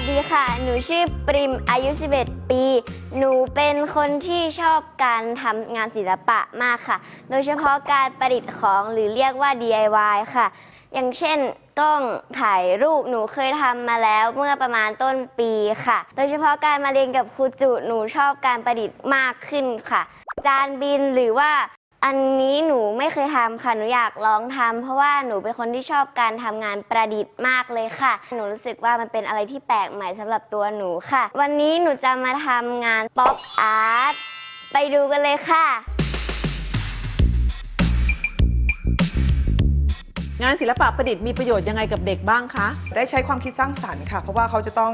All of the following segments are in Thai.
สดีค่ะ หนูชื่อปริม อายุ 11 ปี หนูเป็นคนที่ชอบการทำงานศิลปะมากค่ะ โดยเฉพาะการประดิษฐ์ของหรือเรียกว่า DIY ค่ะ อย่างเช่นกล้องถ่ายรูปหนูเคยทำมาแล้วเมื่อประมาณต้นปีค่ะ โดยเฉพาะการมาเรียนกับครูจุ หนูชอบการประดิษฐ์มากขึ้นค่ะ จานบินหรือว่า อันนี้หนูไม่เคยทำค่ะ หนูอยากลองทำเพราะว่าหนูเป็นคนที่ชอบการทำงานประดิษฐ์มากเลยค่ะ หนูรู้สึกว่ามันเป็นอะไรที่แปลกใหม่สำหรับตัวหนูค่ะ วันนี้หนูจะมาทำงานป๊อปอาร์ต ไปดูกันเลยค่ะ งานศิลปะประดิษฐ์มีประโยชน์ยังไงกับเด็กบ้างคะ ได้ใช้ความคิดสร้างสรรค์ค่ะ เพราะว่าเขาจะต้อง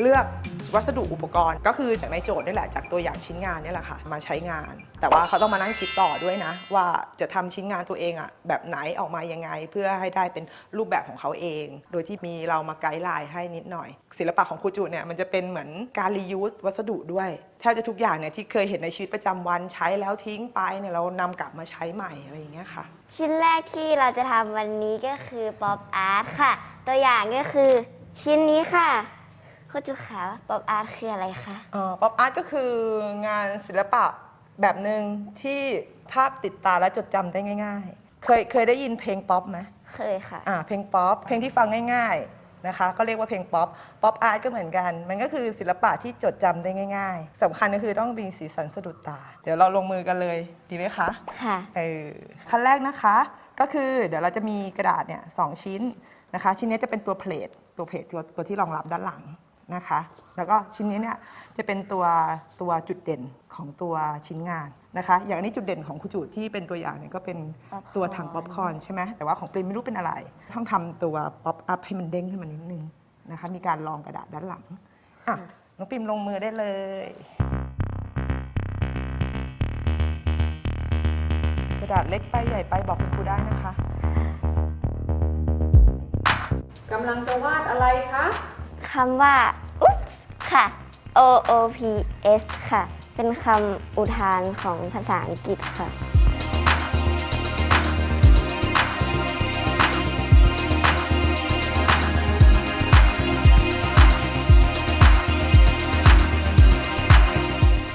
เลือก วัสดุอุปกรณ์ ก็คือจากในโจทย์นี่แหละจากตัวอย่างชิ้นงานนี่แหละค่ะมาใช้งาน แต่ว่าเขาต้องมานั่งคิดต่อด้วยนะ ว่าจะทำชิ้นงานตัวเองอะแบบไหนออกมายังไง เพื่อให้ได้เป็นรูปแบบของเขาเอง โดยที่มีเรามาไกด์ไลน์ให้นิดหน่อย ศิลปะของครูจูเนี่ยมันจะเป็นเหมือนการรียูสวัสดุด้วยแทบจะทุกอย่างเนี่ยที่เคยเห็นในชีวิตประจำวันใช้แล้วทิ้งไปเนี่ยเรานำกลับมาใช้ใหม่อะไรอย่างเงี้ยค่ะ ชิ้นแรกที่เราจะทำวันนี้ก็คือป๊อปอาร์ตค่ะ ตัวอย่างก็คือชิ้นนี้ค่ะ คุณจุขาป๊อปอาร์ตคืออะไรคะ ป๊อปอาร์ตก็คืองานศิลปะแบบหนึ่งที่ภาพติดตาและจดจำได้ง่าย ๆ เคยเคยได้ยินเพลงป๊อปไหมเคยค่ะ อ่าเพลงป๊อปเพลงที่ฟังง่าย ๆนะคะ ก็เรียกว่าเพลงป๊อปป๊อปอาร์ตก็เหมือนกัน มันก็คือศิลปะที่จดจำได้ง่าย ๆสำคัญก็คือต้องมีสีสันสะดุดตา เดี๋ยวเราลงมือกันเลยดีไหมคะ ค่ะ เออขั้นแรกนะคะก็คือเดี๋ยวเราจะมีกระดาษเนี่ยสองชิ้นนะคะ ชิ้นนี้จะเป็นตัวเพลทตัวเพลทตัวตัวที่รองรับด้านหลัง นะคะ แล้วก็ชิ้นนี้เนี่ยจะเป็นตัวตัวจุดเด่นของตัวชิ้นงานนะคะ อย่างอันนี้จุดเด่นของครูจุที่เป็นตัวอย่างเนี่ยก็เป็นป๊อปคอร์นตัวถังป๊อปคอร์นใช่ไหมแต่ว่าของปริมไม่รู้เป็นอะไร ต้องทำตัวป๊อปอัพให้มันเด้งขึ้นมานิดนึงนะคะ มีการรองกระดาษด้านหลังอะน้องปริมลงมือได้เลยกระดาษเล็กไปใหญ่ไปบอกคุณครูได้นะคะกำลังจะวาดอะไรคะ คำว่าอุ๊บค่ะ O O P S ค่ะ เป็นคำอุทานของภาษาอังกฤษค่ะ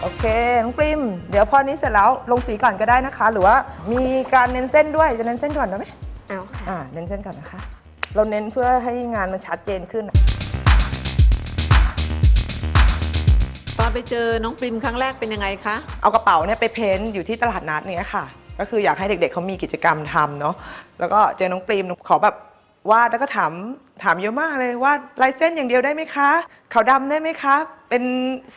โอเค น้องปริม เดี๋ยวพอนี้เสร็จแล้วลงสีก่อนก็ได้นะคะ หรือว่ามีการเน้นเส้นด้วย จะเน้นเส้นก่อนได้ไหมเอาค่ะ อ่า เน้นเส้นก่อนนะคะ เราเน้นเพื่อให้งานมันชัดเจนขึ้น ไปเจอน้องปริมครั้งแรกเป็นยังไงคะ เอากระเป๋าเนี่ยไปเพ้นท์อยู่ที่ตลาดนัดเนี่ยค่ะ ก็คืออยากให้เด็กๆเขามีกิจกรรมทำเนาะแล้วก็เจอน้องปริมขอแบบวาดแล้วก็ถามถามเยอะมากเลย วาดลายเส้นอย่างเดียวได้ไหมคะขาวดำได้ไหมคะ เป็น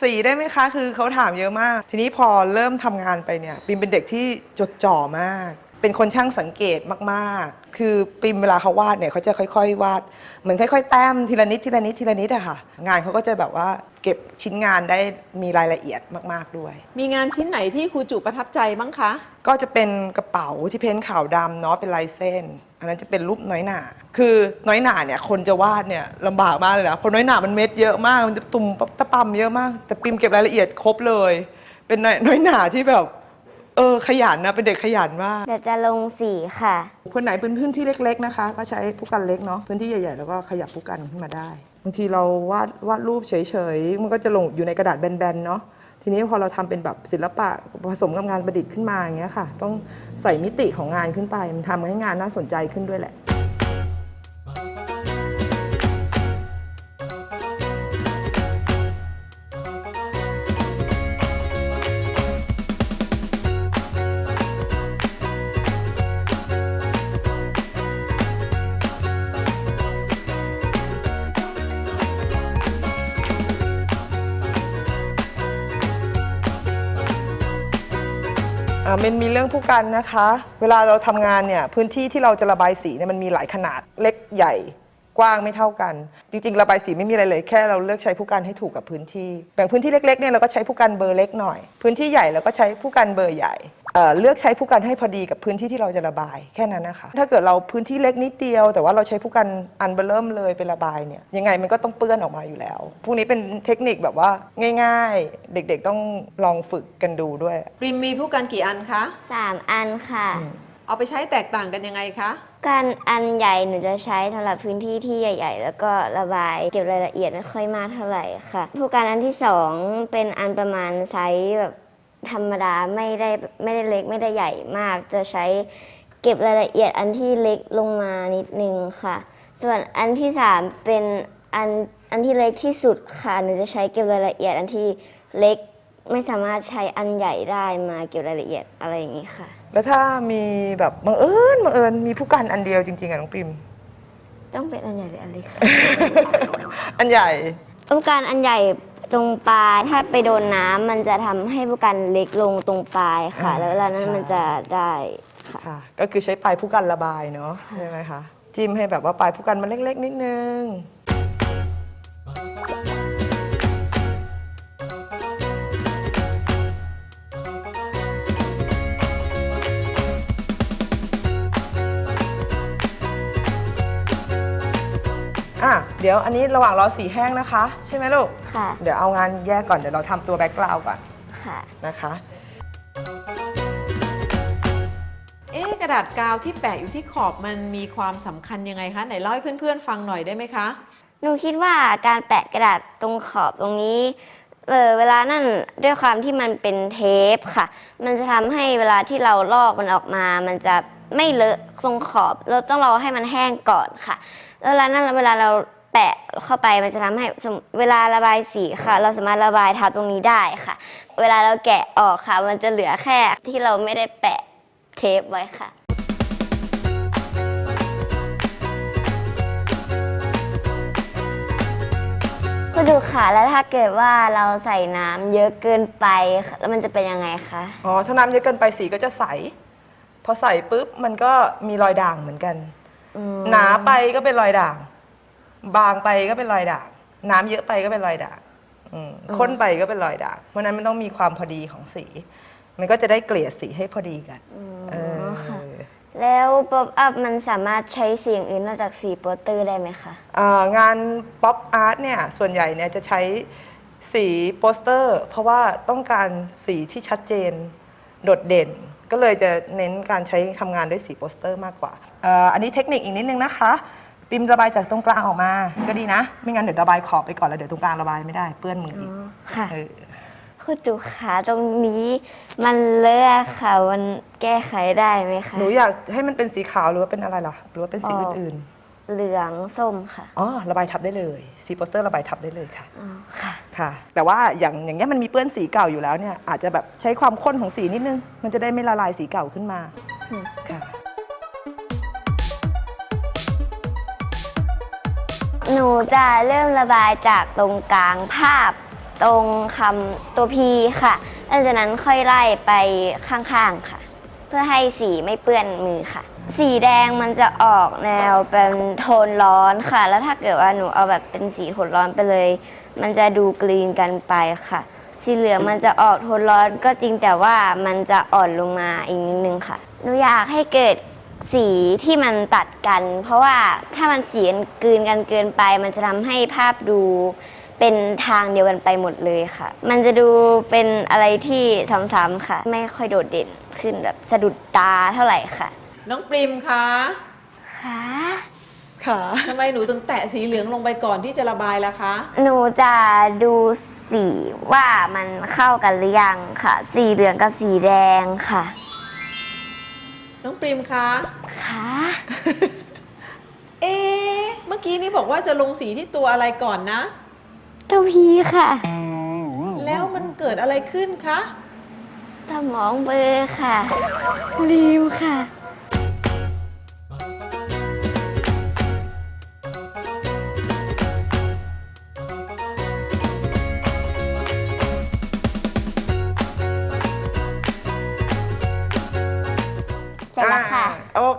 สีได้ไหมคะ คือเขาถามเยอะมาก ทีนี้พอเริ่มทำงานไปเนี่ยปริมเป็นเด็กที่จดจ่อมาก เป็นคนช่างสังเกตมากๆ คือปริมเวลาเขาวาดเนี่ยเขาจะค่อยๆ วาด เหมือนค่อย ๆ แต้มทีละนิดทีละนิดทีละนิดอะค่ะ งานเขาก็จะแบบว่าเก็บชิ้นงานได้มีรายละเอียดมากๆด้วย มีงานชิ้นไหนที่ครูจุประทับใจบ้างคะ ก็จะเป็นกระเป๋าที่เพ้นท์ขาวดำเนาะเป็นลายเส้น อันนั้นจะเป็นรูปน้อยหนา คือน้อยหนาเนี่ยคนจะวาดเนี่ยลำบากมากเลยนะเพราะน้อยหนามันเม็ดเยอะมากมันจะตุ่มตะปำเยอะมาก แต่ปิมเก็บรายละเอียดครบเลย เป็นน้อยน้อยหนาที่แบบ เออขยันนะเป็นเด็กขยันมาก เดี๋ยวจะลงสีค่ะ คนไหนเป็นพื้นที่เล็ก ๆนะคะ ก็ใช้ผู้กันเล็กเนาะพื้นที่ใหญ่ๆแล้วก็ขยับผู้กันขึ้นมาได้บางทีเราวาดวาดรูปเฉยๆมันก็จะลงอยู่ในกระดาษแบนๆเนาะทีนี้พอเราทำเป็นแบบศิลปะผสมกับงานประดิษฐ์ขึ้นมาอย่างเงี้ยค่ะ ต้องใส่มิติของงานขึ้นไปมันทำให้งานน่าสนใจขึ้นด้วยแหละ มันมีเรื่องผู้กันนะคะ เวลาเราทำงานเนี่ยพื้นที่ที่เราจะระบายสีเนี่ยมันมีหลายขนาดเล็กใหญ่กว้างไม่เท่ากัน จริงๆ ระบายสีไม่มีอะไรเลยแค่เราเลือกใช้ผู้กันให้ถูกกับพื้นที่แบ่งพื้นที่เล็กๆเนี่ยเราก็ใช้ผู้กันเบอร์เล็กหน่อย พื้นที่ใหญ่เราก็ใช้ผู้กันเบอร์ใหญ่ เอ่อเลือกใช้ผู้กันให้พอดีกับพื้นที่ที่เราจะระบายแค่นั้นนะคะถ้าเกิดเราพื้นที่เล็กนิดเดียว แต่ว่าเราใช้ผู้กันอันเบอร์เริ่มเลยเป็นระบายเนี่ยยังไงมันก็ต้องเปื้อนออกมาอยู่แล้ว พวกนี้เป็นเทคนิคแบบว่าง่ายๆ เด็กๆต้องลองฝึกกันดูด้วยปริมมีผู้กันกี่อันคะ3อันค่ะ เอาไปใช้แตกต่างกันยังไงคะการอันใหญ่หนูจะใช้สำหรับพื้นที่ที่ใหญ่ ๆ แล้วก็ระบายเก็บรายละเอียดไม่ค่อยมากเท่าไหร่ค่ะ ผู้การอันที่สองเป็นอันประมาณไซส์แบบ ธรรมดาไม่ได้ไม่ได้เล็กไม่ได้ใหญ่มาก จะใช้เก็บรายละเอียดอันที่เล็กลงมานิดนึงค่ะ ส่วนอันที่สามเป็นอันอันที่เล็กที่สุดค่ะหนูจะใช้เก็บรายละเอียดอันที่เล็กไม่สามารถใช้อันใหญ่ได้มาเก็บรายละเอียดอะไรอย่างนี้ค่ะ แล้วถ้ามีแบบบังเอิญบังเอิญมีผู้กันอันเดียวจริงๆอะน้องปริมต้องเป็นอันใหญ่หรืออันเล็กคะ อันใหญ่ผู้การอันใหญ่ ตรงปลายถ้าไปโดนน้ำมันจะทำให้ผู้การเล็กลงตรงปลายค่ะอ่าแล้วเวลานั้นใช่มันจะได้ค่ะ ค่ะ ก็คือใช้ปลายผู้กันระบายเนาะใช่ไหมคะ จิ้มให้แบบว่าปลายผู้กันมันเล็ก ๆ นิดนึง อะเดี๋ยวอันนี้ระหว่างรอสีแห้งนะคะ ใช่ไหมลูก ค่ะ เดี๋ยวเอางานแยกก่อนเดี๋ยวเราทำตัวแบ็กกราวด์ก่อนค่ะ นะคะ เอ๊ะกระดาษกาวที่แปะอยู่ที่ขอบมันมีความสำคัญยังไงคะ ไหนเล่าให้เพื่อนๆ ฟังหน่อยได้ไหมคะ หนูคิดว่าการแปะกระดาษตรงขอบตรงนี้เออเวลานั่นด้วยความที่มันเป็นเทปค่ะ มันจะทำให้เวลาที่เราลอกมันออกมา มันจะไม่เลอะตรงขอบ เราต้องรอให้มันแห้งก่อนค่ะ แล้วเวลานั้นเวลาเราแปะเข้าไปมันจะทำให้เวลาระบายสีค่ะ เราสามารถระบายทับตรงนี้ได้ค่ะ เวลาเราแกะออกค่ะ มันจะเหลือแค่ที่เราไม่ได้แปะเทปไว้ค่ะก็ดูค่ะแล้วถ้าเกิดว่าเราใส่น้ำเยอะเกินไปแล้วมันจะเป็นยังไงคะอ๋อถ้าน้ำเยอะเกินไปสีก็จะใส พอใส่ปุ๊บมันก็มีรอยด่างเหมือนกัน หนาไปก็เป็นรอยด่าง บางไปก็เป็นรอยด่าง น้ำเยอะไปก็เป็นรอยด่างอืมข้นไปก็เป็นรอยด่าง เพราะฉะนั้นมันต้องมีความพอดีของสี มันก็จะได้เกลี่ยสีให้พอดีกันเออค่ะ แล้วป๊อปอัพมันสามารถใช้สีอย่างอื่นนอกจากสีโปสเตอร์ได้ไหมคะอ่างานป๊อปอาร์ตเนี่ยส่วนใหญ่เนี่ยจะใช้สีโปสเตอร์ เพราะว่าต้องการสีที่ชัดเจน โดดเด่น ก็เลยจะเน้นการใช้ทำงานด้วยสีโปสเตอร์มากกว่าเอ่ออันนี้เทคนิคอีกนิดนึงนะคะ ปิมระบายจากตรงกลางออกมาก็ดีนะ ไม่งั้นเดี๋ยวระบายขอบไปก่อนแล้วเดี๋ยวตรงกลางระบายไม่ได้เปื้อนมืออีกค่ะ เออ คุณดูขาตรงนี้มันเลอะค่ะ มันแก้ไขได้ไหมคะ หนูอยากให้มันเป็นสีขาวหรือว่าเป็นอะไรล่ะ หรือว่าเป็นสีออกอื่น เหลืองส้มค่ะๆอ๋อระบายทับได้เลยสีโปสเตอร์ระบายทับได้เลยค่ะอ๋อค่ะ ค่ะ แต่ว่าอย่างอย่างเงี้ยมันมีเปื้อนสีเก่าอยู่แล้วเนี่ยอาจจะแบบใช้ความข้นของสีนิดนึง มันจะได้ไม่ละลายสีเก่าขึ้นมาอืม ค่ะ หนูจะเริ่มระบายจากตรงกลางภาพ ตรงคำตัวพีค่ะหลังจากนั้นค่อยไล่ไปข้างๆค่ะ เพื่อให้สีไม่เปื้อนมือค่ะ สีแดงมันจะออกแนวเป็นโทนร้อนค่ะ แล้วถ้าเกิดว่าหนูเอาแบบเป็นสีโทนร้อนไปเลย มันจะดูกรีนกันไปค่ะ สีเหลืองมันจะออกโทนร้อนก็จริงแต่ว่ามันจะอ่อนลงมาอีกนิดนึงค่ะ หนูอยากให้เกิดสีที่มันตัดกัน เพราะว่าถ้ามันสีกลืนกันเกินไป มันจะทำให้ภาพดูเป็นทางเดียวกันไปหมดเลยค่ะ มันจะดูเป็นอะไรที่ซ้ำๆค่ะ ไม่ค่อยโดดเด่นขึ้นแบบสะดุดตาเท่าไหร่ค่ะ น้องปริมคะค่ะค่ะ ทำไมหนูถึงแตะสีเหลืองลงไปก่อนที่จะระบายล่ะคะ หนูจะดูสีว่ามันเข้ากันหรือยังค่ะ สีเหลืองกับสีแดงค่ะ น้องปริมคะค่ะ เอ๊ะเมื่อกี้นี้บอกว่าจะลงสีที่ตัวอะไรก่อนนะตัวพีค่ะ แล้วมันเกิดอะไรขึ้นคะ สมองเบลอร์ค่ะ ลืมค่ะ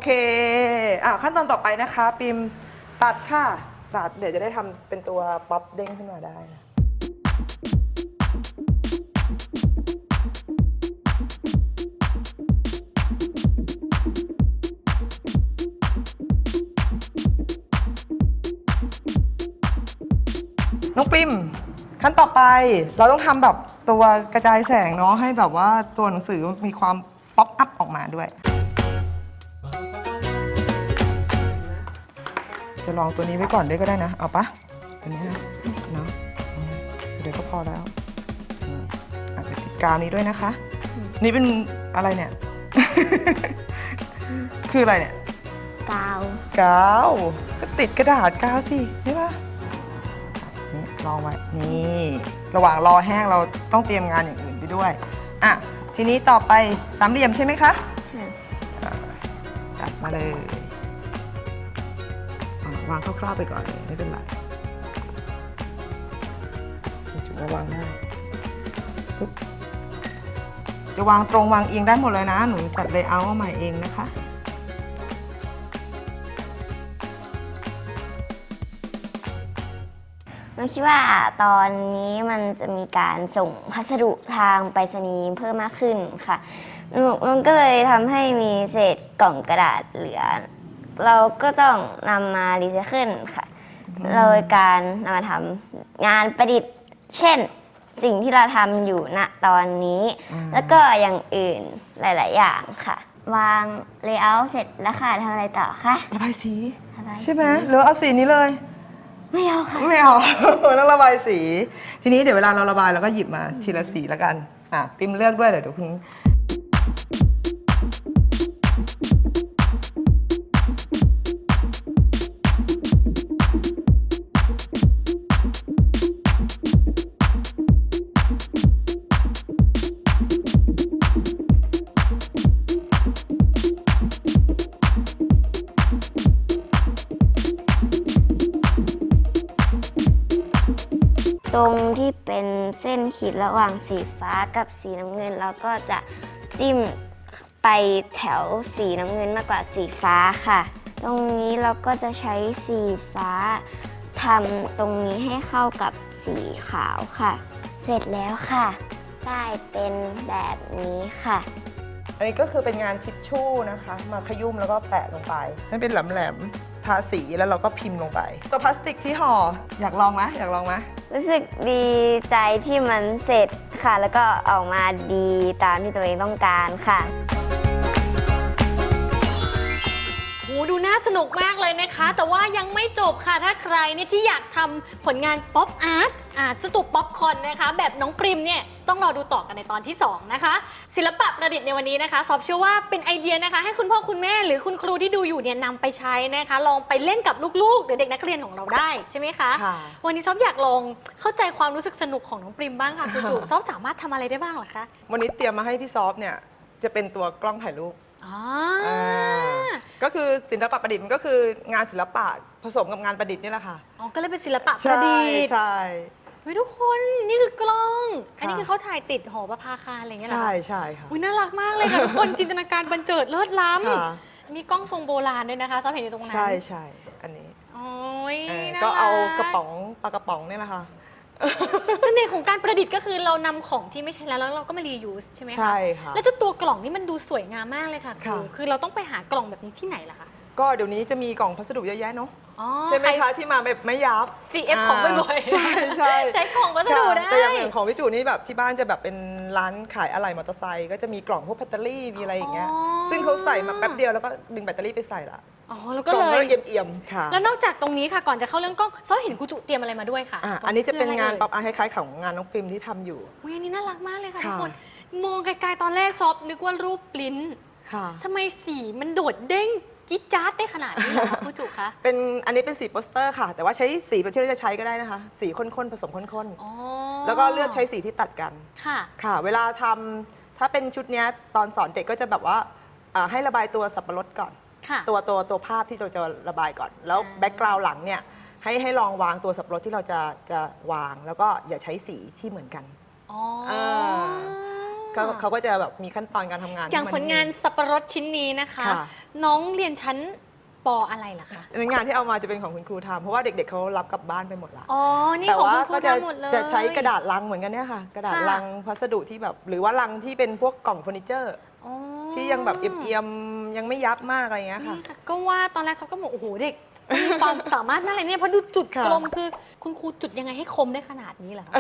เคอ่าขั้นตอนต่อไปนะคะ ปิมตัดค่ะ ตัดเดี๋ยวจะได้ทำเป็นตัวป๊อปเด้งขึ้นมาได้นะน้องปิมขั้นต่อไปเราต้องทำแบบตัวกระจายแสงเนาะให้แบบว่าตัวหนังสือมีความป๊อปอัพออกมาด้วย จะลองตัวนี้ไว้ก่อนด้วยก็ได้นะ เอาปะอันนี้นะเนาะอืมเดี๋ยวก็พอแล้วอืมอาจจะติดกาวนี้ด้วยนะคะ นี่เป็นอะไรเนี่ย คืออะไรเนี่ย กาว กาว ก็ติดกระดาษกาวสินี่ปะนี่ลองไว้ นี่ ระหว่างรอแห้งเราต้องเตรียมงานอย่างอื่นไปด้วย อะ ทีนี้ต่อไปสามเหลี่ยมใช่ไหมคะอะจัดมาเลยอะ วางคร่าวๆไปก่อนไม่เป็นไรจุดว่าวางได้ปุ๊บจะวางตรงวางเอียงได้หมดเลยนะ หนูจัดเลเยอร์มาใหม่เองนะคะน้องคิดว่าตอนนี้มันจะมีการส่งพัสดุทางไปรษณีย์เพิ่มมากขึ้นค่ะมันก็เลยทำให้มีเศษกล่องกระดาษเหลือ เราก็ต้องนำมารีไซเคิลค่ะ โดยการนำมาทำงานประดิษฐ์ เช่น สิ่งที่เราทำอยู่ณตอนนี้อืมแล้วก็อย่างอื่นหลาย ๆ อย่างค่ะ วางเลเยอร์เสร็จแล้วค่ะทำอะไรต่อคะระบายสีระบายใช่ไหมสีหรือเอาสีนี้เลย ไม่เอาค่ะ ไม่เอา ต้องระบายสี ทีนี้เดี๋ยวเวลาเราระบายเราก็หยิบมาทีละสีแล้วกัน อะ ปิมเลือกด้วยเดี๋ยวเดี๋ยวคุณ ตรงที่เป็นเส้นขีดระหว่างสีฟ้ากับสีน้ำเงินเราก็จะจิ้มไปแถวสีน้ำเงินมากกว่าสีฟ้าค่ะ ตรงนี้เราก็จะใช้สีฟ้าทำตรงนี้ให้เข้ากับสีขาวค่ะ เสร็จแล้วค่ะ ได้เป็นแบบนี้ค่ะอันนี้ก็คือเป็นงานทิชชู่นะคะ มาขยุ่มแล้วก็แปะลงไปให้เป็นแหลมๆทาสีแล้วเราก็พิมพ์ลงไป ตัวพลาสติกที่ห่ออยากลองไหมอยากลองไหม รู้สึกดีใจที่มันเสร็จค่ะ แล้วก็ออกมาดีตามที่ตัวเองต้องการค่ะ ดูน่าสนุกมากเลยนะคะ แต่ว่ายังไม่จบค่ะถ้าใครเนี่ยที่อยากทำผลงานป๊อปอาร์ตอาสตูป๊อปคอนนะคะ แบบน้องปริมเนี่ยต้องรอดูต่อกันในตอนที่ 2 นะคะ ศิลปะประดิษฐ์ในวันนี้นะคะซอบเชื่อว่าเป็นไอเดียนะคะ ให้คุณพ่อคุณแม่หรือคุณครูที่ดูอยู่เนี่ยนำไปใช้นะคะ ลองไปเล่นกับลูกๆหรือเด็กนักเรียนของเราได้ใช่ไหมคะ ค่ะ วันนี้ซอบอยากลองเข้าใจความรู้สึกสนุกของน้องปริมบ้างค่ะคุณจุซอบสามารถทำอะไรได้บ้างเหรอคะ วันนี้เตรียมมาให้พี่ซอฟเนี่ยจะเป็นตัวกล้องถ่ายรูป อ๋ออ่าก็คือศิลปะประดิษฐ์มันก็คืองานศิลปะผสมกับงานประดิษฐ์นี่แหละค่ะอ๋อก็เลยเป็นศิลปะประดิษฐ์ใช่ เฮ้ยทุกคนนี่คือกล้องค่ะอันนี้คือเขาถ่ายติดหอประภาคารอะไรอย่างเงี้ยเหรอใช่ คะใช่ค่ะ อุ้ยน่ารักมากเลยค่ะทุกคนจินตนาการบันเจิดเลิศล้ค่ะำมีกล้องทรงโบราณด้วยนะคะซอฟเห็นอยู่ตรงนั้นใช่ใช่อันนี้โอ้ยเออน่ก็เอารักระป๋องปลากระป๋องเนี่ยนะคะ เสน่ห์ของการประดิษฐ์ก็คือเรานำของที่ไม่ใช่แล้วแล้วเราก็มารียูสใช่ไหมคะใช่ค่ะแล้วเจ้าตัวกล่องนี่มันดูสวยงามมากเลยค่ะครูค่ะ คือเราต้องไปหากล่องแบบนี้ที่ไหนล่ะคะก็เดี๋ยวนี้จะมีกล่องพัสดุเยอะแยะเนาะอ๋อ ใช่ไหมรคะที่มาแบบไม่ยับ CF ของบ่อยๆใช่ใช่ ใช้กล่องวัสดุค่ะได้แต่อย่างอย่างของพี่จูนี่แบบที่บ้านจะแบบเป็นร้านขายอะไหล่มอเตอร์ไซค์ก็จะมีกล่องพวกแบตเตอรี่มีอะไรอย่างเงี้ย อ๋อ ซึ่งเขาใส่มาแป๊บเดียวแล้วก็ดึงแบตเตอรี่ไปใส่ละ อ๋อแล้วกก็ล่องเลก็ยเอี่ยมๆค่ะ แล้วนอกจากตรงนี้ค่ะก่อนจะเข้าเรื่องกล้องซอฟเห็นครูจุเตรียมอะไรมาด้วยค่ะอะ อันนี้จะเป็นงานคือป๊ออปอาร์ตคล้ายๆของงานน้องปริมที่ทำอยู่อุ๊ยอันนี้น่ารักมากเลยค่ะทุกค่ะ คนมองไกลๆตอนแรกซอฟนึกว่ารูปปลิ้นท์ค่ะ ทำไมสีมันโดดเด้งจิ๊ดจ๊าดได้ขนาดนี้เหรอคะครูจุคะเป็นอันนี้เป็นสีโปสเตอร์ค่ะ แต่ว่าใช้สีแบบที่เราจะใช้ก็ได้นะคะ สีข้นๆผสมข้นอ๋อๆ แล้วก็เลือกใช้สีที่ตัดกัน ค่ะ ค่ะ เวลาทำถ้าเป็นชุดเนี้ยตอนสอนเด็กก็จะแบบว่าอ่าให้ระบายตัวสับปะรดก่อน ค่ะ ตัวตัวตัวภาพที่เราจะระบายก่อน แล้วอ่า แบ็กกราวด์หลังเนี่ยให้ให้ลองวางตัวสับปะรดที่เราจะจะวาง แล้วก็อย่าใช้สีที่เหมือนกัน อ๋ออ่าเขาเขาก็จะแบบมีขั้นตอนการทำงานอย่างที่ผมันลงานสับปะรดชิ้นนี้นะคะ ค่ะ น้องเรียนชั้นปออะไรล่ะคะในงานที่เอามาจะเป็นของคุณครูทำเพราะว่าเด็กๆเขารับกลับบ้านไปหมดละ อ๋อนี่แต่ของว่าคุณครูก็จะทำหมดเลย จะใช้กระดาษลังเหมือนกันเนี่ยค่ะ กระดาษค่ะ ลังพัสดุที่แบบ หรือว่าลังที่เป็นพวกกล่องเฟอร์นิเจอร์ อ๋อ ที่ยังแบบเอี่ยมๆ ยังไม่ยับมากอะไรอย่างเงี้ยค่ะ นี่ค่ะก็ว่าตอนแรกซอฟก็บอกโอ้โหเด็กมีความสามารถมากเลยเนี่ยเพราะดูจุดค่ะกลมคือ คุณครูจุดยังไงให้คมได้ขนาดนี้เหรอคะ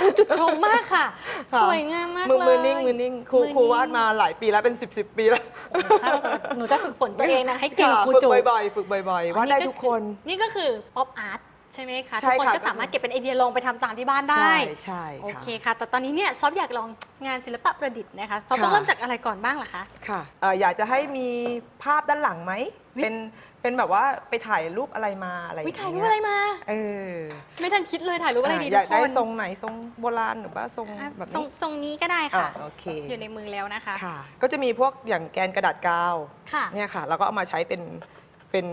ครูจุดกลมมากค่ะ ค่ะ สวยงามมากมือเลยมือนิ่งมือนิ่งครูมือครูวาดมาหลายปีแล้วเป็น 10บสปีแล้วถ้าเราจะหนูจะฝึกฝนตัวเองนะให้เก่งค่ะครูฝึกจุดบ่อยๆ ฝึกบ่อยๆวาดได้ทุกคน นี่ก็คือป๊อปอาร์ต ใช่ไหมคะใช่ทุกคนค่ะก็สามารถเก็บเป็นไอเดียลองไปทำตามที่บ้านได้ ใช่ใช่โอค่ะเคค่ะ แต่ตอนนี้เนี่ยซอฟอยากลองงานศิลปะประดิษฐ์นะคะซอฟต้องค่ะเริ่มจากอะไรก่อนบ้างล่ะคะค่ะเอ่ออยากจะให้มีภาพด้านหลังไหมวิเป็นเป็นแบบว่าไปถ่ายรูปอะไรมาอะไรวิองถ่ายเงี้รูปอะไรมา เออ ไม่ทันคิดเลยถ่ายรูปอะไรดีอะทุอยากกคได้นทรงไหนทรงโบราณหรือว่าทรงอะแบบทรงนี้ทรงนี้ก็ได้อะค่ะโอเค อยู่ในมือแล้วนะคะค่ะ ก็จะมีพวกอย่างแกนกระดาษกาวค่ะเนี่ยค่ะ แล้วก็เอามาใช้เป็นเป็น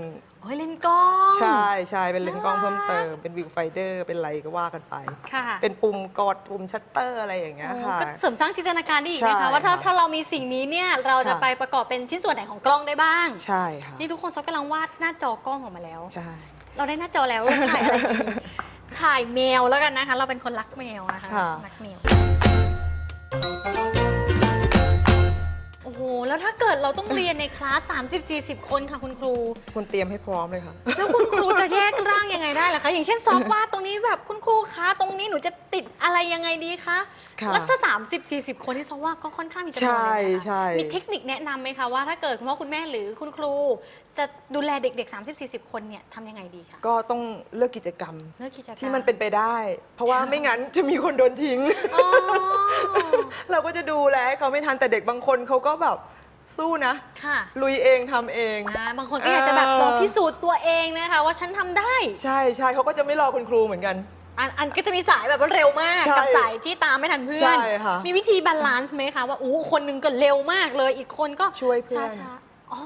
โอ้ยเลนส์กล้อง ใช่ใช่เป็นเลนส์กล้องน่ารักเพิ่มเติม เป็นวิวไฟเดอร์ เป็นอะไรก็ว่ากันไป ค่ะ เป็นปุ่มกดปุ่มชัตเตอร์อะไรอย่างเงี้ยโอ้ค่ะ ก็เสริมสร้างจินตนาการได้อีกนะคะใช่ว่าถ้าค่ะถ้าเรามีสิ่งนี้เนี่ยเราจะค่ะ ไปประกอบเป็นชิ้นส่วนไหนของกล้องได้บ้าง ใช่ค่ะนี่ทุกคนซอฟกำลังวาดหน้าจอกล้องออกมาแล้ว ใช่ เราได้หน้าจอแล้วเราถ่ายอะไรดีถ่ายแมวแล้วกันนะคะ เราเป็นคนรักแมวนะคะค่ะ รักแมวโอ้ โห แล้วถ้าเกิดเราต้องเรียนในคลาส 30-40 คนค่ะคุณครู คุณเตรียมให้พร้อมเลยค่ะ แล้วคุณครูจะแยกร่างยังไงได้ล่ะคะ อย่างเช่นซอฟต์วาดตรงนี้แบบคุณครูคะ ตรงนี้หนูจะติดอะไรยังไงดีคะค่ะแล้วถ้า 30 40 คนที่ซอฟต์วาดก็ค่อนข้างมีจำนวนเลยนะคะใช่ มีเทคนิคแนะนำไหมคะว่าถ้าเกิดคุณพ่อคุณแม่หรือคุณครู จะดูแลเด็ก ๆ 30-40 คนเนี่ยทำยังไงดีคะก็ต้องเลือกกิจกรรม เลือกกิจกรรม ที่มันเป็นไปได้ เพราะว่าไม่งั้นจะมีคนโดนทิ้ง อ๋อ เราก็จะดูแลให้เขาไม่ทันแต่เด็กบางคนเขาก็แบบสู้นะ ค่ะลุยเองทำเอง อ่าบางคนก็อยากจะแบบลองพิสูจน์ตัวเองนะคะ ว่าฉันทำได้ ใช่ใช่เขาก็จะไม่รอคุณครูเหมือนกัน อันอันก็จะมีสายแบบว่าเร็วมาก ใช่กับสายที่ตามไม่ทันเพื่อน ใช่ค่ะมีวิธีบาลานซ์ไหมคะว่าอู้คนหนึงก็เร็วมากเลย อีกคนก็ช่วยเพื่อน ช้าๆอ๋อ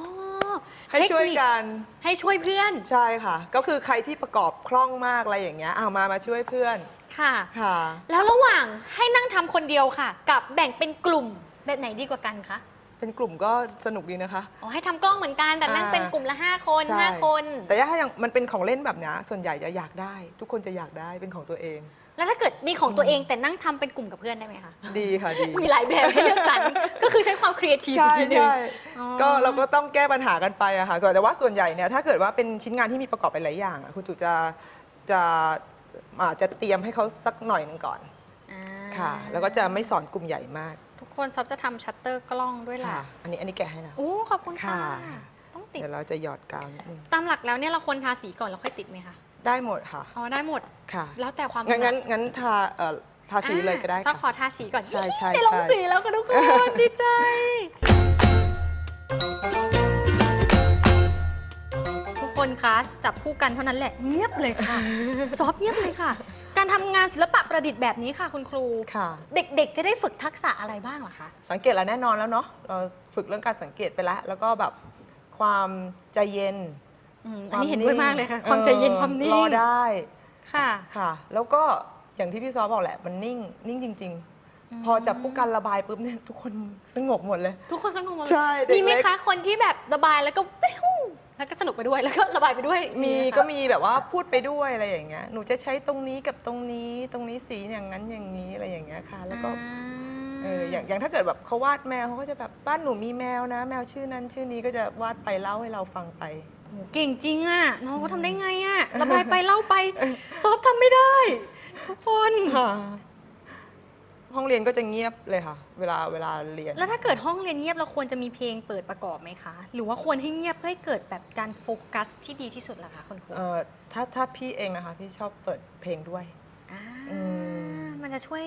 ให้ช่วยเทคนิคกันให้ช่วยเพื่อนใช่ค่ะ ก็คือใครที่ประกอบคล่องมากอะไรอย่างเงี้ยเอามามาช่วยเพื่อนค่ะ ค่ะ แล้วระหว่างให้นั่งทำคนเดียวค่ะ กับแบ่งเป็นกลุ่มแบบไหนดีกว่ากันคะ เป็นกลุ่มก็สนุกดีนะคะ อ๋อให้ทำกล้องเหมือนกันแต่นั่งอ่า เป็นกลุ่มละห้าคน ใช่ห้าคน แต่ถ้าอย่างมันเป็นของเล่นแบบเนี้ยส่วนใหญ่จะอยากได้ ทุกคนจะอยากได้เป็นของตัวเอง แล้วถ้าเกิดมีของตัวเองแต่นั่งทำเป็นกลุ่มกับเพื่อนได้ไหมคะ ดีค่ะดี มีหลายแบบให้เลือกสรร ก็คือใช้ความครีเอทีฟใช่ทีหนึง ใช่อ๋อ ก็เราก็ต้องแก้ปัญหากันไปอะค่ะแต่ว่าส่วนใหญ่เนี่ยถ้าเกิดว่าเป็นชิ้นงานที่มีประกอบไปหลายอย่างอะคุณจุจะจะอาจจะเตรียมให้เขาสักหน่อยหนึงก่อนอ่าค่ะ แล้วก็จะไม่สอนกลุ่มใหญ่มาก ทุกคนซอฟจะทำชัตเตอร์กล้องด้วยล่ะ ค่ะ อันนี้อันนี้แกะให้นะ โอ้ขอบคุณค่ะ ค่ะ ต้องติด เดี๋ยวเราจะหยอดกาวนิดนึงตามหลักแล้วเนี่ยเราควรทาสีก่อนแล้วค่อยติดไหมคะ ได้หมดค่ะ อ๋อได้หมด ค่ะ แล้วแต่ความงั้นถงั้นดงั้นทาเอ่อทาสีเลยก็ได้อ่าซอฟขอค่ะ ทาสีก่อนใช่ใช่ได้ลงใช่ สีแล้วค่ะทุกคนดีใจ ทุกคนคะจับคู่กันเท่านั้นแหละเงียบเลยค่ะ ซอฟเงียบเลยค่ะ การทำงานศิลปะประดิษฐ์แบบนี้ค่ะคุณครู ค่ะ เด็กๆ จะได้ฝึกทักษะอะไรบ้างเหรอคะ สังเกตแล้วแน่นอนแล้วเนาะเราฝึกเรื่องการสังเกตไปแล้ว แล้วก็แบบความใจเย็นอืมอันนี้เห็นด้วยมากเลยค่ะ ความใจเย็นความนิ่รงอได้ค่ะ ค่ะ แล้วก็อย่างที่พี่ซอบอกแหละมันนิ่งนิ่งจริง ๆ พอจับผู้กันระบายปุ๊บเนี่ยทุกคนสงบหมดเลย ทุกคนสงบหมดเลยใช่เด็กมีไหมเล็ก คะคนที่แบบระบายแล้วก็ปิ้ว แล้วก็สนุกไปด้วยแล้วก็ระบายไปด้วยมีไหคะก็มีแบบว่าพูดไปด้วยอะไรอย่างเงี้ยหนูจะใช้ตรงนี้กับตรงนี้ตรงนี้สีอย่างนั้นอย่างนี้อะไรอย่างเงี้ยค่ะ แล้วก็อ่าเอออย่างอย่างถ้าเกิดแบบเขาวาดแมวเขาก็จะแบบบ้านหนูมีแมวนะ แมวชื่อนั้นชื่อนี้ก็จะวาดไปเล่าให้เราฟังไปโหเก่งจริงอะน้องเขาทำได้ไงอะระบายไปเล่าไป ซอฟทำไม่ได้ ทุกคน ห้องเรียนก็จะเงียบเลยค่ะ เวลาเวลาเรียน แล้วถ้าเกิดห้องเรียนเงียบเราควรจะมีเพลงเปิดประกอบไหมคะ หรือว่าควรให้เงียบเพื่อให้เกิดแบบการโฟกัสที่ดีที่สุดล่ะคะคุณครูเออถ้าถ้าพี่เองนะคะ พี่ชอบเปิดเพลงด้วย อ่าอืม มันจะช่วย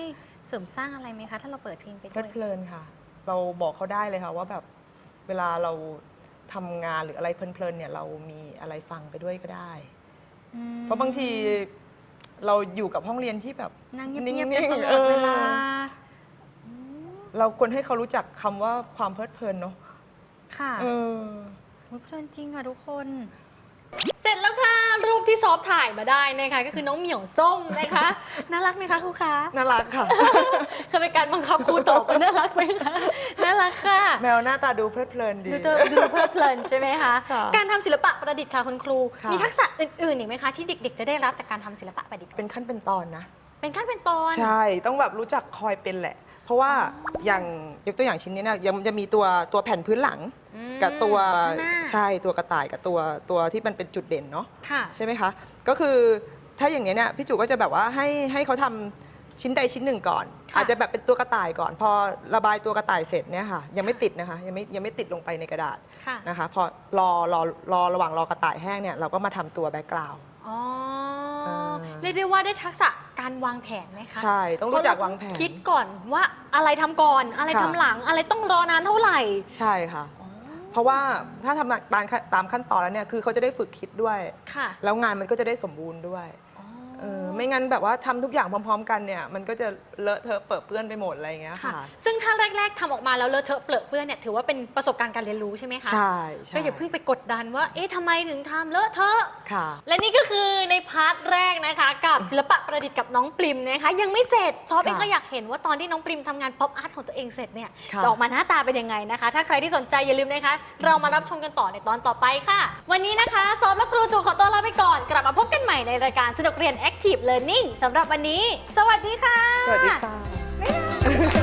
เสริมสร้างอะไรไหมคะ ถ้าเราเปิดเพลงไปเพลิด้วดยเพลินค่ะ เราบอกเขาได้เลยค่ะว่าแบบเวลาเราทำงานหรืออะไรเพลินๆเนี่ยเรามีอะไรฟังไปด้วยก็ได้ อืมเพราะบางที เราอยู่กับห้องเรียนที่แบบนั่งเงีนิ่ยบๆกันงตๆลเออดอเวลา เราควรให้เขารู้จักคำว่าความเพลิดเพลินเนาะค่ะเออโอ้ยเพลินจริงค่ะทุกคน เสร็จแล้วค่ะ รูปที่ซอฟถ่ายมาได้นะคะ ก็คือน้องเหมียวส้มนะคะ น่ารักไหมคะครูคะน่ารักค่ะเคยเป็นการบังคับครูตอบว่าน่ารักไหมคะน่ารักค่ะ แมวหน้าตาดูเพลิดเพลินดี ดูตัวดูเพลิดเพลินใช่ไหมคะ ค่ะการทำศิลปะประดิษฐ์ค่ะคุณครู ค่ะ มีทักษะอื่นๆอีกไหมคะที่เด็ก ๆ จะได้รับจากการทำศิลปะประดิษฐ์ เป็นขั้นเป็นตอนนะ เป็นขั้นเป็นตอน ใช่ต้องแบบรู้จักคอยเป็นแหละ เพราะว่าอย่างยกตัวอย่างชิ้นนี้เนี่ยยังจะมีตัวตัวแผ่นพื้นหลังอืม กับตัวข้างหน้าใช่ตัวกระต่ายกับตัวตัวที่มันเป็นจุดเด่นเนาะค่ะใช่ไหมคะ ก็คือถ้าอย่างเงี้ยเนี่ยพี่จุก็จะแบบว่าให้ให้เขาทำชิ้นใดชิ้นหนึ่งก่อนค่ะอาจจะแบบเป็นตัวกระต่ายก่อน พอระบายตัวกระต่ายเสร็จเนี่ยค่ะยังไม่ติดนะคะยังไม่ยังไม่ติดลงไปในกระดาษค่ะนะคะพอรอรอรอระหว่างรอกระต่ายแห้งเนี่ยเราก็มาทำตัวแบ็กกราวด์อ๋ออ่าเรียกได้ว่าได้ทักษะการวางแผนไหมคะใช่ต้องรู้จักวางแผน คิดก่อนว่าอะไรทำก่อนอะไรค่ะทำหลังอะไรต้องรอนานเท่าไหร่ ใช่ค่ะ เพราะว่าถ้าทำตามตามขั้นตอนแล้วเนี่ยคือเขาจะได้ฝึกคิดด้วย ค่ะ แล้วงานมันก็จะได้สมบูรณ์ด้วยอ๋อ เออไม่งั้นแบบว่าทำทุกอย่างพร้อม ๆ กันเนี่ย มันก็จะเลอะเทอะเปิดเปื้อนไปหมดอะไรอย่างเงี้ยค่ะ ค่ะ ซึ่งถ้าแรก ๆทำออกมาแล้วเลอะเทอะเปลอะเปื้อนเนี่ยถือว่าเป็นประสบการณ์การเรียนรู้ใช่ไหมคะใช่ใช่ก็อย่าเพิ่งไปกดดันว่า เอ๊ะทำไมถึงทำเลอะเทอะ ค่ะ และนี่ก็คือในพาร์ทแรกนะคะ กับศิลปะประดิษฐ์กับน้องปริมนะคะ ยังไม่เสร็จซอฟเองค่ะก็อยากเห็นว่าตอนที่น้องปริมทำงานป๊อปอาร์ตของตัวเองเสร็จเนี่ยค่ะ จะออกมาหน้าตาเป็นยังไงนะคะ ถ้าใครที่สนใจอย่าลืมนะคะ เรามารับชมกันต่อในตอนต่อไปค่ะ วันนี้นะคะซอฟและครูจูขอตัวลาไปก่อน กลับมาพบกันใหม่ในรายการสนุกเรียน Active Learning สำหรับวันนี้ สวัสดีค่ะ สวัสดีค่ะ